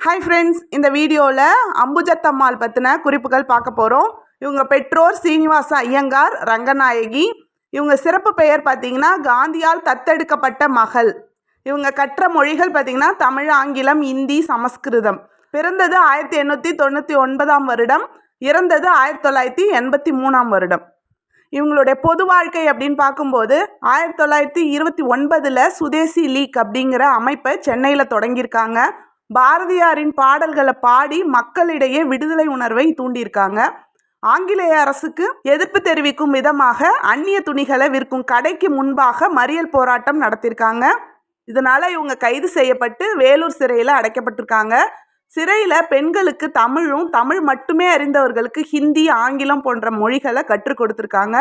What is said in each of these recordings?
Hi friends இந்த வீடியோவில் அம்புஜத்தம்மாள் பற்றின குறிப்புகள் பார்க்க போகிறோம் இவங்க பெற்றோர் சீனிவாச ஐயங்கார் ரங்கநாயகி. இவங்க சிறப்பு பெயர் பார்த்திங்கன்னா காந்தியால் தத்தெடுக்கப்பட்ட மகள். இவங்க கற்ற மொழிகள் பார்த்தீங்கன்னா தமிழ் ஆங்கிலம் இந்தி சமஸ்கிருதம். பிறந்தது ஆயிரத்தி எண்ணூற்றி தொண்ணூற்றி ஒன்பதாம் வருடம் இறந்தது ஆயிரத்தி தொள்ளாயிரத்தி எண்பத்தி மூணாம் வருடம். இவங்களுடைய பொது வாழ்க்கை அப்படின்னு பார்க்கும்போது ஆயிரத்தி தொள்ளாயிரத்தி இருபத்தி ஒன்பதில் சுதேசி லீக் அப்படிங்கிற அமைப்பை சென்னையில் தொடங்கியிருக்காங்க. பாரதியாரின் பாடல்களை பாடி மக்களிடையே விடுதலை உணர்வை தூண்டியிருக்காங்க. ஆங்கிலேய அரசுக்கு எதிர்ப்பு தெரிவிக்கும் விதமாக அந்நிய துணிகளை விற்கும் கடைக்கு முன்பாக மறியல் போராட்டம் நடத்தியிருக்காங்க. இதனால் இவங்க கைது செய்யப்பட்டு வேலூர் சிறையில் அடைக்கப்பட்டிருக்காங்க. சிறையில் பெண்களுக்கு தமிழும் தமிழ் மட்டுமே அறிந்தவர்களுக்கு ஹிந்தி ஆங்கிலம் போன்ற மொழிகளை கற்றுக் கொடுத்துருக்காங்க.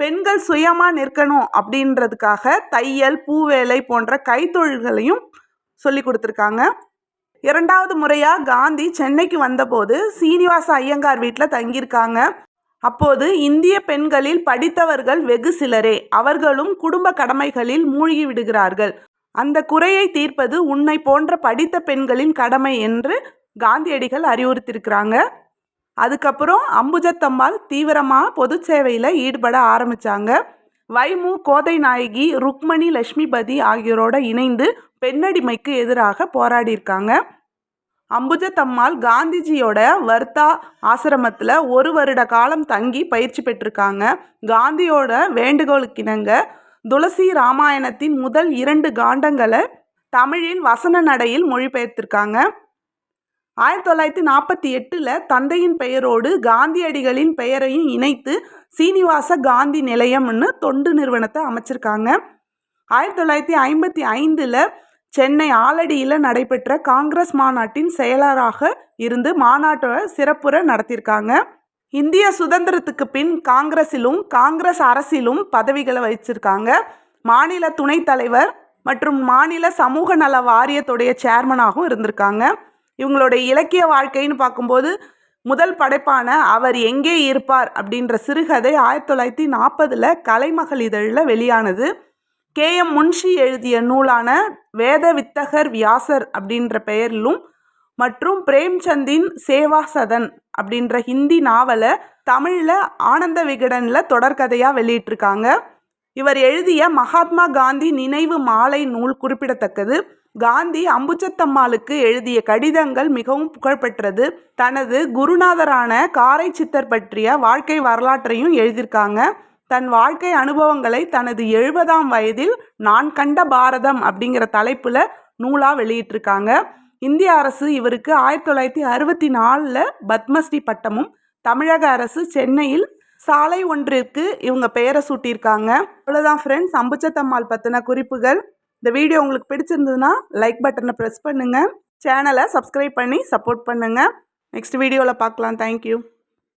பெண்கள் சுயமாக நிற்கணும் அப்படின்றதுக்காக தையல் பூவேலை போன்ற கைத்தொழில்களையும் சொல்லி கொடுத்துருக்காங்க. இரண்டாவது முறையாக காந்தி சென்னைக்கு வந்தபோது சீனிவாச ஐயங்கார் வீட்டில் தங்கியிருக்காங்க. அப்போது இந்திய பெண்களில் படித்தவர்கள் வெகு சிலரே. அவர்களும் குடும்ப கடமைகளில் மூழ்கி விடுகிறார்கள். அந்த குறையை தீர்ப்பது உன்னை போன்ற படித்த பெண்களின் கடமை என்று காந்தியடிகள் அறிவுறுத்தியிருக்கிறாங்க. அதுக்கப்புறம் அம்புஜத்தம்மாள் தீவிரமாக பொது சேவையில் ஈடுபட ஆரம்பித்தாங்க வைமு கோதை நாயகி ருக்மணி லட்சுமிபதி ஆகியோரோட இணைந்து பெண்ணடிமைக்கு எதிராக போராடியிருக்காங்க. அம்புஜத்தம்மாள் காந்திஜியோட வர்த்தா ஆசிரமத்தில் ஒரு வருட காலம் தங்கி பயிற்சி பெற்றிருக்காங்க. காந்தியோட வேண்டுகோளுக்கிணங்க துளசி ராமாயணத்தின் முதல் இரண்டு காண்டங்களை தமிழில் வசன நடையில் மொழிபெயர்த்திருக்காங்க. ஆயிரத்தி தொள்ளாயிரத்தி நாற்பத்தி எட்டில் தந்தையின் பெயரோடு காந்தியடிகளின் பெயரையும் இணைத்து சீனிவாச காந்தி நிலையம்னு தொண்டு நிறுவனத்தை அமைச்சிருக்காங்க. ஆயிரத்தி தொள்ளாயிரத்தி ஐம்பத்தி ஐந்தில் சென்னை ஆலடியில் நடைபெற்ற காங்கிரஸ் மாநாட்டின் செயலராக இருந்து மாநாட்டை சிறப்புற நடத்தியிருக்காங்க. இந்திய சுதந்திரத்துக்கு பின் காங்கிரஸிலும் காங்கிரஸ் அரசிலும் பதவிகளை வச்சிருக்காங்க மாநில துணைத் தலைவர் மற்றும் மாநில சமூக நல வாரியத்துடைய சேர்மனாகவும் இருந்திருக்காங்க. இவங்களுடைய இலக்கிய வாழ்க்கைன்னு பார்க்கும்போது முதல் படைப்பான அவர் எங்கே இருப்பார் அப்படின்ற சிறுகதை ஆயிரத்தி தொள்ளாயிரத்தி நாற்பதில் கலைமகள் இதழில் வெளியானது. கே. எம். முன்ஷி எழுதிய நூலான வேத வித்தகர் வியாசர் அப்படின்ற பெயரிலும் மற்றும் பிரேம்சந்தின் சேவா சதன் அப்படின்ற ஹிந்தி நாவலை தமிழில் ஆனந்த விகடனில் தொடர்கதையாக வெளியிட்டிருக்காங்க. இவர் எழுதிய மகாத்மா காந்தி நினைவு மாலை நூல் குறிப்பிடத்தக்கது. காந்தி அம்புச்சத்தம்மாளுக்கு எழுதிய கடிதங்கள் மிகவும் புகழ்பெற்றது. தனது குருநாதரான காரை சித்தர் பற்றிய வாழ்க்கை வரலாற்றையும் எழுதியிருக்காங்க. தன் வாழ்க்கை அனுபவங்களை தனது எழுபதாம் வயதில் நான் கண்ட பாரதம் அப்படிங்கிற தலைப்பில் நூலாக வெளியிட்டிருக்காங்க. இந்திய அரசு இவருக்கு ஆயிரத்தி தொள்ளாயிரத்தி அறுபத்தி நாலில் பத்மஸ்ரீ பட்டமும் தமிழக அரசு சென்னையில் சாலை ஒன்றிற்கு இவங்க பெயரை சூட்டியிருக்காங்க. அவ்வளோதான் ஃப்ரெண்ட்ஸ் அம்புச்சத்தம்மாள் பற்றின குறிப்புகள். இந்த வீடியோ உங்களுக்கு பிடிச்சிருந்ததுன்னா லைக் பட்டனை ப்ரெஸ் பண்ணுங்கள் சேனலை சப்ஸ்கிரைப் பண்ணி சப்போர்ட் பண்ணுங்கள் நெக்ஸ்ட் வீடியோவில் பார்க்கலாம். தேங்க்யூ